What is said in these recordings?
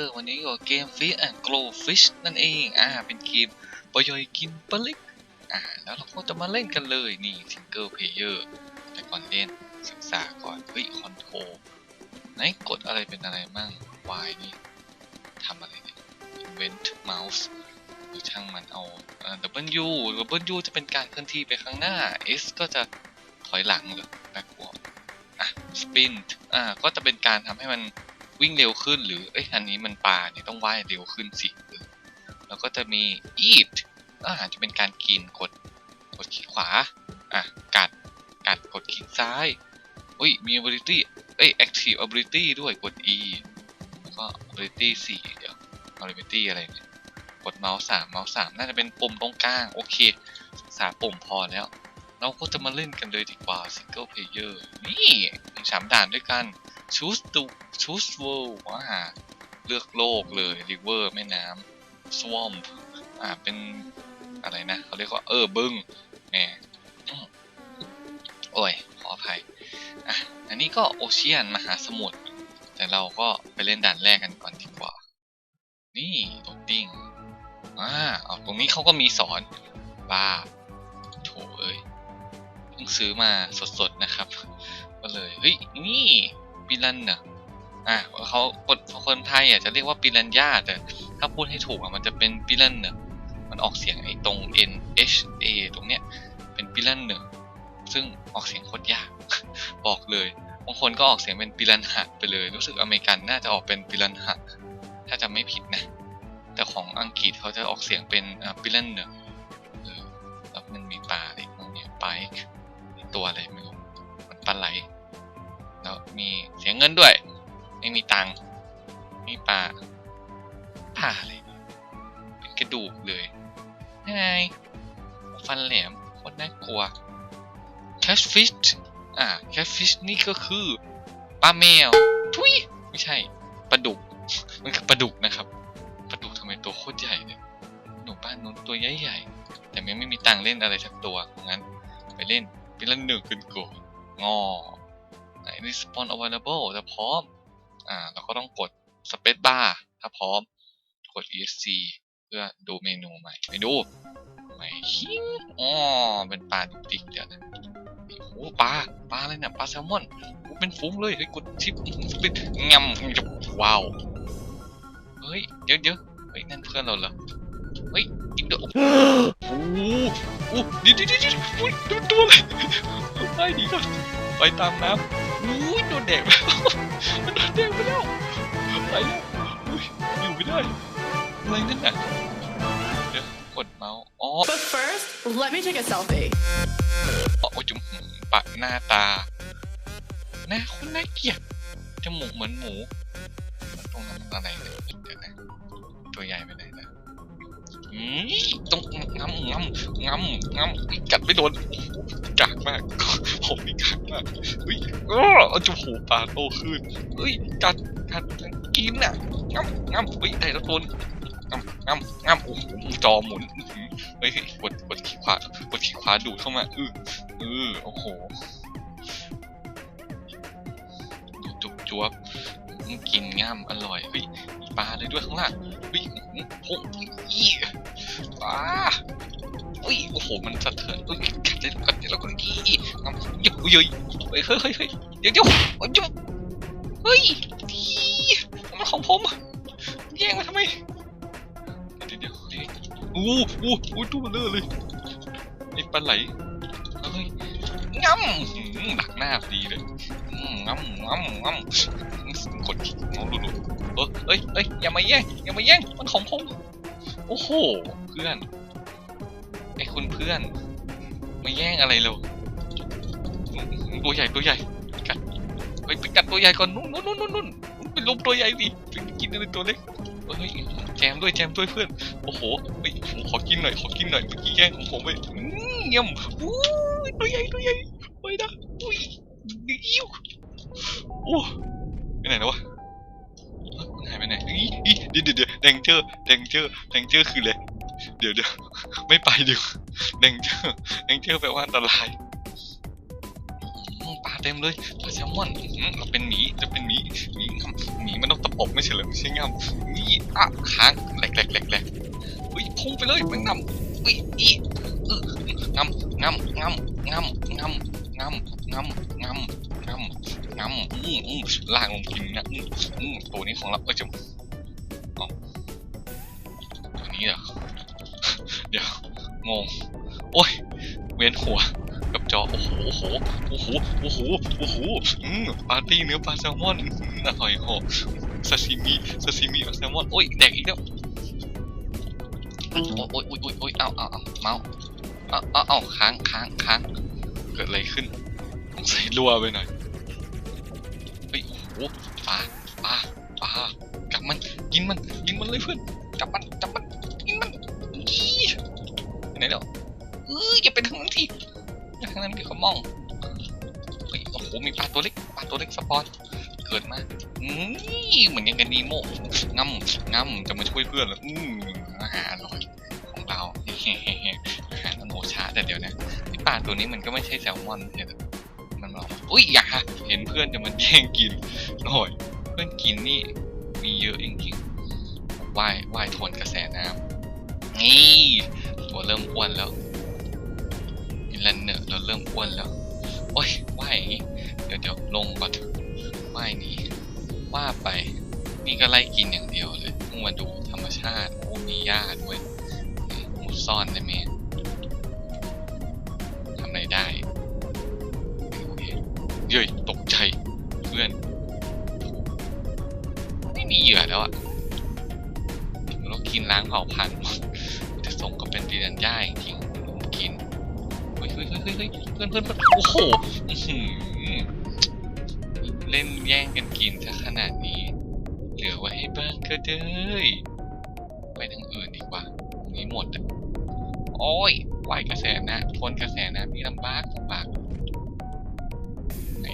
อร์วันนี้กับเกม Fish and Grow Fish นั่นเองอ่าเป็นเกมปล่อยกินปลาเล็กอ่าแล้วเราก็จะมาเล่นกันเลยนี่ Single Player แต่ก่อนเล่นศึกษาก่อนเฮ้ยคอนโทรไหนกดอะไรเป็นอะไรมั่ง Y นี่ทำอะไรเนี่ย Invent Mouse หรือช่างมันเอาเอ่อ W W จะเป็นการเคลื่อนที่ไปข้างหน้า S ก็จะถอยหลังหรือ backward อะ spin อ่าก็จะเป็นการทำให้มัน วิ่งเร็วขึ้นหรือเอ้ยอันนี้มันปลาเนี่ยต้องว่ายเร็วขึ้นสิแล้วก็จะมี eat อ่าจะเป็นการกินกดกดคลิกขวาอะกัดกัดกดคลิกซ้ายอุ้ยมี ability เอ้ย active ability ด้วยกด E แล้วก็ ability 4 เดี๋ยว ability อะไรเนี่ยกดเมาส์สามเมาส์สามน่าจะเป็นปุ่มตรงกลาง โอเคศึกษาปุ่มพอแล้ว เราก็จะมาเล่นกันเลยดีกว่า single player นี่มีสามด่านด้วยกัน choose to choose world ว้าเลือกโลกเลย river แม่น้ำ swamp อ่าเป็นอะไรนะเขาเรียกว่าเออบึงแหมอืมโอ้ยขออภัยอะอันนี้ก็โอเชียนมหาสมุทรแต่เราก็ไปเล่นด่านแรกกันก่อนดีกว่า นี่โ a ดดิ้งอ่าเอาตรงนี้เขาก็มีสอนบ้าโถเอ้ยเพิ่งซื้อมาสดๆนะครับ ก็เลยเฮ้ยนี่ รันเนอะอะเขาคนคนไทยอะจะเรียกว่าปิรันย่าแต่ถ้าพูดให้ถูกอะมันจะเป็นปิรันเนอะมันออกเสียงไอ้ตรง N H A ตรงเนี้ยเป็นปิรันเนอะซึ่งออกเสียงโคตรยากบอกเลยบางคนก็ออกเสียงเป็นปิรันหะไปเลย รู้สึกอเมริกันน่าจะออกเป็นปิรันหะถ้าจำไม่ผิดนะ แต่ของอังกฤษเขาจะออกเสียงเป็นปิรันเนอะแล้วมันมีปลาอะไรตรงเนี้ยไปตัวอะไรไม่รู้มันปลาไหล เงินด้วย ไม่มีตังค์มีปลาปลาอะไรเนี่ยเป็นกระดูกเลยยังไงฟันแหลมโคตรน่ากลัว catfish อ่า catfish นี่ก็คือปลาแมวทุยไม่ใช่ปลาดุก มันคือปลาดุกนะครับปลาดุกทำไมตัวโคตรใหญ่เลยหนูบ้านนู้นตัวใหญ่ๆแต่ยังไม่มีตังค์เล่นอะไรสักตัวงั้น ไปเล่นเป็นละหนึ่งกันก่อนงอ น respawn available ถ้าพร้อม อ่าเราก็ต้องกด space bar ถ้าพร้อม กด esc เพื่อดูเมนูใหม่ ไปดูใหม่ฮิ้งอ๋อเป็นปลาดุกดิกเดี๋ยวนะโอ้ปลา ปลาอะไรเนี่ย ปลาแซลมอนโอ้เป็นฟุ้งเลย เฮ้ย กดชิปเป็นงำว้าว เฮ้ย เดี๋ยวเดี๋ยวเฮ้ย นั่นเพื่อนเราเหรอ เฮ้ยอีกเดี๋ยวโอ้โหโอ้ดี๋ยวเดี๋ยวเดี๋ยวเดี๋ยวอุ๊ยตัวเลยไปดีก่อนไปตามน้ำ โดนแดกแล้วมันโดนแดกไปแล้วไปแล้วอุ้ยอยู่ไม่ได้อะไรนั่นน่ะเดี๋ยวกดเมาส์อ๋อ But first, let me take a selfie. โอ้ยจุ่มหูปะหน้าตาหน้าคนน่าเกลียดจมูกเหมือนหมูตรงนั้นอะไรเนี่ยเดี๋ยวนะตัวใหญ่ไปไหนนะอืม ต้องงำงำงำงำกัดไม่โดนกากมากผมนี่กากมากเฮ้ยอ้ออจมูกปลาโตขึ้นเฮ้ยกัดกัดกินน่ะงำงำเฮ้ยได้แล้วตัวนึงำงำงำโอ้โหจอหมุนอื้อหือเฮ้ยกดกดขีขวากดขีขวาดูเข้ามาอือเออโอ้โหจุบจวบกินง่ามอร่อยเฮ้ยปลาเลยด้วยข้างล่างเฮ้ยโอ้โห อีปลาเฮ้ยโอ้โหมันสะเทือนเฮ้ยกัดเลยกัดเลยแล้วก็อีงามเดี๋ยวเยเฮ้ยเฮ้ยเฮ้ยเฮ้ยเดี๋ยวเดี๋ยวเฮ้ยเฮ้ยอีมันของผมแย่งมาทำไมเดี๋ยวเดี๋ยวโอ้โหโอ้โหตัวเลอเลยไอ้ปลาไหลเฮ้ยง่ำอื้อหือดักหน้าดีเลยอืมง่ำง่ำง่ำกดขี้เมาลุลุเออเอ้ยเอ้ยอย่ามาแย่งอย่ามาแย่งมันของผม โอ้โห เพื่อน ไอ้คุณเพื่อนมาแย่งอะไรเราตัวใหญ่ตัวใหญ่กัดไปกัดตัวใหญ่ก่อนนู่นนู่นนู่นนู่นไปลุมตัวใหญ่ดิไปกินอะไรตัวเล็กเฮ้ยแจมด้วยแจมด้วยเพื่อน โอ้โหเฮ้ยผมขอกินหน่อยขอกินหน่อยเมื่อกี้แย่งของผมไปเยี่ยมอู้ยตัวใหญ่ตัวใหญ่ไปนะอุ้ยยิ้วโอ้ไปไหนแล้ววะหายไปไหนอีเดี๋ยวเดี๋ยว เดงเจอร์แดงเจอร์แดงเจอร์คืออะไรเดี๋ยวเดี๋ยวไม่ไปเดี๋ยวแดงเจอร์แดงเจอร์แปลว่าอันตรายปลาเต็มเลยปลาแซลมอนเราเป็นหมีจะเป็นหมีหมีหมีมันต้องตะโกอกไม่ใช่เหรอไม่ใช่งำนี่อะค้างแหลกแหลกแหลกแหลกเฮ้ยพุ่งไปเลยมันงำเฮ้ยอีเอองำงำงำงำงำงำงำงำงำงำอืมอืมลากลงกินนะอืมอืมตัวนี้ของเราก็จะ ตัวนี้เหรอ เดี๋ยว งง โอ้ย เวียนหัว กับจอ โอ้โห โอ้โห โอ้โห โอ้โห โอ้โหอืมปาร์ตี้เนื้อปลาแซลมอนอืมอร่อยโหซาซิมิ ซาซิมิปลาแซลมอน โอ้ย แดกอีกแล้วโอ้ยโอ้ยโอ้ยโอ้ยโอ้ยเอาเอาเอาเมาส์เอาเอาเอาค้างค้างค้าง เกิดอะไรขึ้น ต้องใส่รัวไปหน่อยเฮ้ยโอ้โหปลาปลาปลาจับมัน กินมัน กินมันเลยเพื่อน จับมันจับมันกินมันอี ไปไหนแล้วเอออย่าไปทางนั้นทีทางนั้นเดี๋ยวเขามองเฮ้ยโอ้โหมีปลาตัวเล็กปลาตัวเล็กสปอนเกิดมาอืมเหมือนยังกันนีโมงำงำจะมาช่วยเพื่อนแล้วอืมอาหารอร่อยของเราอาหารมันโอชาแต่เดี๋ยวนะไอปลาตัวนี้มันก็ไม่ใช่แซลมอนใช่ไหมมันบอกอุ้ยอย่าเห็นเพื่อนจะมันแย่งกินหน่อย เพื่อนกินนี่มีเยอะจริงๆว่ายว่ายทวนกระแสน้ำ นี่ตัวเริ่มอ้วนแล้วอินแลนเนอร์เราเริ่มอ้วนแล้ว โอ้ยว่ายอย่างงี้เดี๋ยวเดี๋ยวลงก่อนว่ายนี้ว่าไป นี่ก็ไล่กินอย่างเดียวเลยมึงมาดูธรรมชาติโอ้มีหญ้าด้วยนี่มุดซ่อนได้ไหมทำอะไรได้โอเคเย้ยตกใจเพื่อน ไม่มีเหยื่อแล้วอะเรากินล้างเผ่าพันธุ์ เป็นปีนันย่าจริงผมกินเฮ้ยเฮ้ยเฮ้ยเฮ้ยเพื่อนเพื่อนโอ้โหเล่นแย่งกันกินซะขนาดนี้ เหลือไว้ให้บ้างก็ได้ไปทางอื่นดีกว่าตรงนี้หมดอะโอ้ยไหวกระแสนะทนกระแสนะมีลำบากลำบากไหน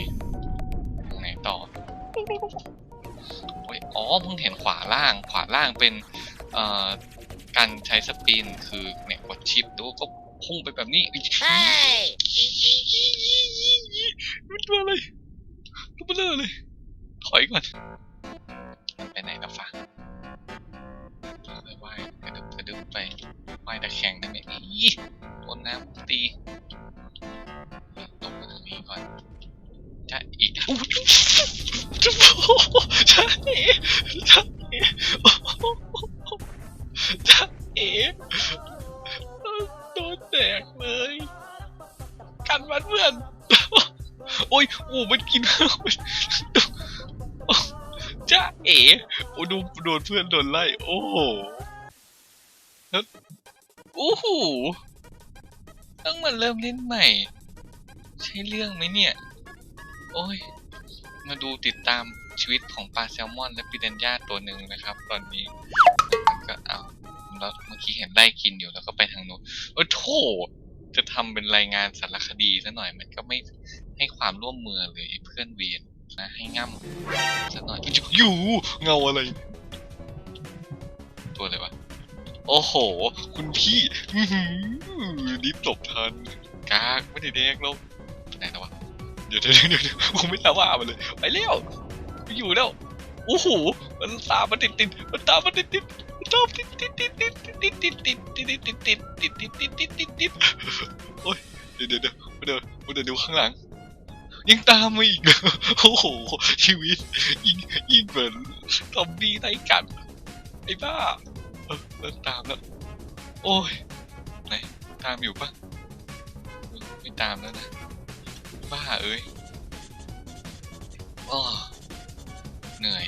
ไหนต่อโอ้ยอ๋อเพิ่งเห็นขวาล่างขวาล่างเป็นเอ่อการใช้สปินคือเนี่ย ชิปแล้วก็พุ่งไปแบบนี้ Hey! มันตัวอะไรตัวเบลอเลย ถอยก่อนมันไปไหนแล้วฟ้าเลยว่ายกระดึบกระดึบไปว่ายตะแคงได้ไหมอีต้นน้ำตีตกมาทางนี้ก่อนจะอีกอุ๊ยจะใช่ใช่จะเอ๋ โอ้มันกินจ้าเอ๋โอ้ดูโดนเพื่อนโดนไล่ โอ้โหแล้วโอ้โหต้องมาเริ่มเล่นใหม่ ใช่เรื่องไหมเนี่ย โอ้ย มาดูติดตามชีวิตของปลาแซลมอน และปิเดนย่าตัวหนึ่งนะครับ ตอนนี้ก็เอาแล้วเมื่อกี้เห็นไล่กินอยู่แล้วก็ไปทางโน้นโอ้โถจะทำเป็นรายงานสารคดีซะหน่อยมันก็ไม่ ให้ความร่วมมือเลยเพื่อนเวียนนะให้ง่ำซะหน่อยอยู่เงาอะไร ตัวอะไรวะ โอ้โห คุณพี่อื้อหือนิดหลบทันกากไม่ได้แดงลงไหนแล้ววะเดี๋ยวเดี๋ยวเดี๋ยวผมไม่ตาว่ามันเลย ไปเร็วไม่อยู่แล้วโอ้โหมันตามมาติดติดมันตามมาติดติดมันตามติดติดติดติดติดติดติดติดติดติดติดติดติดติดติดติดติดโอ้ยเดี๋ยวเดี๋ยวเดี๋ยวเดี๋ยวเดี๋ยวดูข้างหลัง ยังตามมาอีกเหรอโอ้โห ชีวิตยิ่งยิ่งเหมือนซอมบี้ไล่กัดไอ้บ้าเออเลิกตามแล้ว โอ้ยไหนตามอยู่ปะไม่ตามแล้วนะ บ้าเอ้ยอ้อเหนื่อย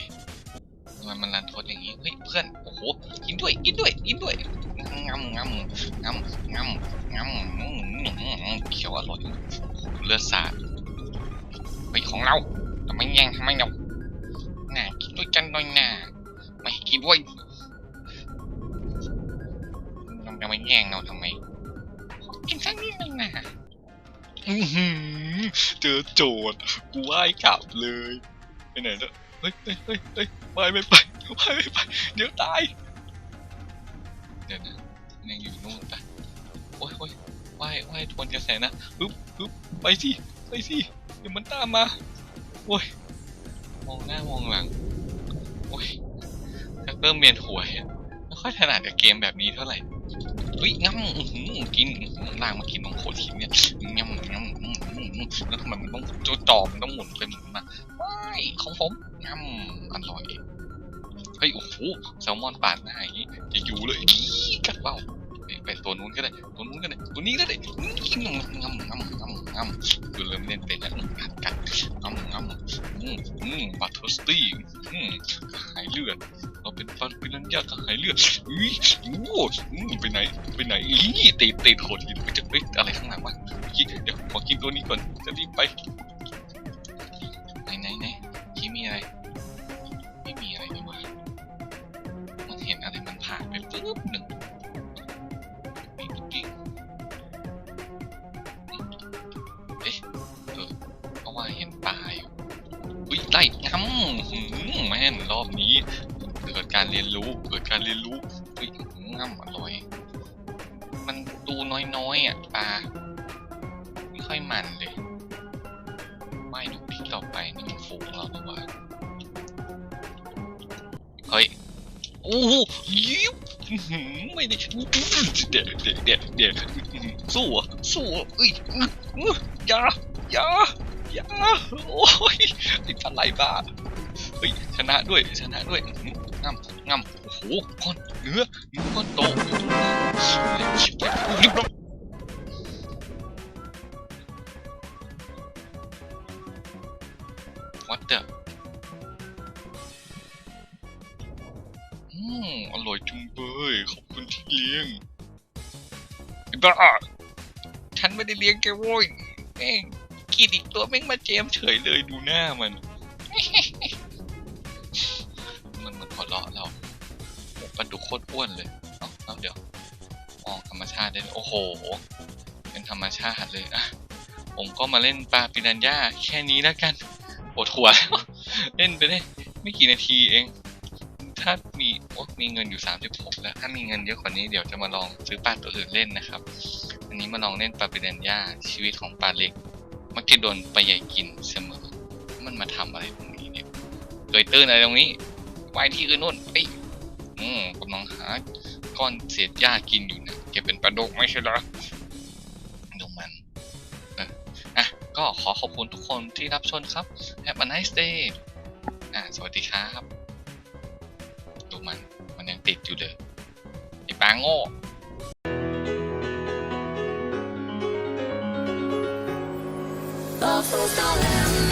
ทำไมมันรันทดอย่างนี้ เฮ้ย เพื่อน โอ้โห กินด้วย กินด้วย กินด้วยงำงำงำงำงำเขียวอร่อย เลือดสาด เฮ้ยของเราทำไมแย่งทำไมเราน่ากินด้วยกันหน่อยน่าไม่ให้กินด้วยมันจะมแย่งเราทำไมกินสักนิดนึงนะอือหือเจอโจทย์กูว่ายกลับเลยไปไหนเฮ้ยเฮ้ยเฮ้ยเฮ้ยว่ายไม่ไปไม่ไปเดี๋ยวตายเดี๋ยวนะยังอยู่นู่นปะโอ้ยโอ้ยว่ายว่ายทวนกระแสนะปึ๊บปึ๊บไปสิไปสิ เดี๋ยวมันตามมา โอ้ย มองหน้ามองหลัง โอ้ยกเริ่มเวียนหัวอะไม่ค่อยถนัดกับเกมแบบนี้เท่าไหร่เฮ้ยงั้มกินอื้อหือลากมากินของโคตรหินเนี่ยงั้มงั้มแล้วทำไมมันต้องจจอมันต้องหมุนไปหมุนมาว้ายของผมงั้มอร่อยเฮ้ยโอ้โหแซลมอนปาดหน้าอย่างงี้จะอยู่เลยอีกัดเปล่าไปตัวนู้นก็ได้ตัวนู้นก็ได้ตัวนี้ก็ได้งั้มงั้มงั้ม งั้มงั้มคือเริ่มเล่นเป็นแล้วกัดกัดงั้มงั้มอืมอืมบัตทอสตี้อืมหายเลือดเราเป็นฟันปิรันยากระหายเลือดอุ้ยโอ้โหอืมไปไหนไปไหนอีเติดติดโขดหินไปจะไปอะไรข้างหลังวะอีเดี๋ยวขอกินตัวนี้ก่อนจะรีบไปไหนไหนไหนคีมีอะไรไม่มีอะไรนี่ว่ามันเห็นอะไรมันผ่านไปปึ๊บหนึ่ง ไล่งำแม่นรอบนี้ เกิดการเรียนรู้ เกิดการเรียนรู้เฮ้ยง่ำอร่อย มันดูน้อยๆอะปลาไม่ค่อยมันเลยไม่ดูที่ต่อไปนี่มันฝูงเราดีกว่าเฮ้ยโอ้โหยิบไม่ได้เดี๋ยวเดี๋ยวเดี๋ยวเดี๋ยวอื้อหือสู้อะสู้อะเอ้ยอย่าอย่า ยาโอ้ยไอ้ปลาไหลบ้าเฮ้ยชนะด้วยชนะด้วยอื้อหืองำงำโอ้โหก้อนเนื้อเนื้อก้อนโตรีบลงวัดเดออืมอร่อยจุงเบยขอบคุณที่เลี้ยงไอ้บ้าฉันไม่ได้เลี้ยงแกโว้ยแม่ง กินอีกตัวแม่งมาเจมเฉยเลยดูหน้ามัน มันมือนหัวเราะเราโอ้ปลาดุกโคตรอ้วนเลยเอ้าเอาเดี๋ยวมองธรรมชาติได้เลยโอ้โห เป็นธรรมชาติเลยอะผมก็มาเล่นปลาปิรันย่าแค่นี้แล้วกันปวดหัวแล้วเล่นไปได้ไม่กี่นาทีเอง ถ้ามีโอ้มีเงินอยู่ 36 แล้ว ถ้ามีเงินเยอะกว่านี้เดี๋ยวจะมาลองซื้อปลาตัวอื่นเล่นนะครับ อันนี้มาลองเล่นปลาปิรันย่าชีวิตของปลาเล็ก มักจะโดนปลาใหญ่กินเสมอ มันมาทำอะไรตรงนี้เนี่ยเกยตื้นอะไรตรงนี้ไว้ที่อื่นนู่นไปอืมกำลังหาก้อนเศษหญ้ากินอยู่นะแกเป็นปลาดุกไม่ใช่หรอดูมันเอออะก็ขอขอบคุณทุกคนที่รับชมครับ Have a nice day อะสวัสดีครับ ดูมันมันยังติดอยู่เลยไอ้ปลาโง่ столом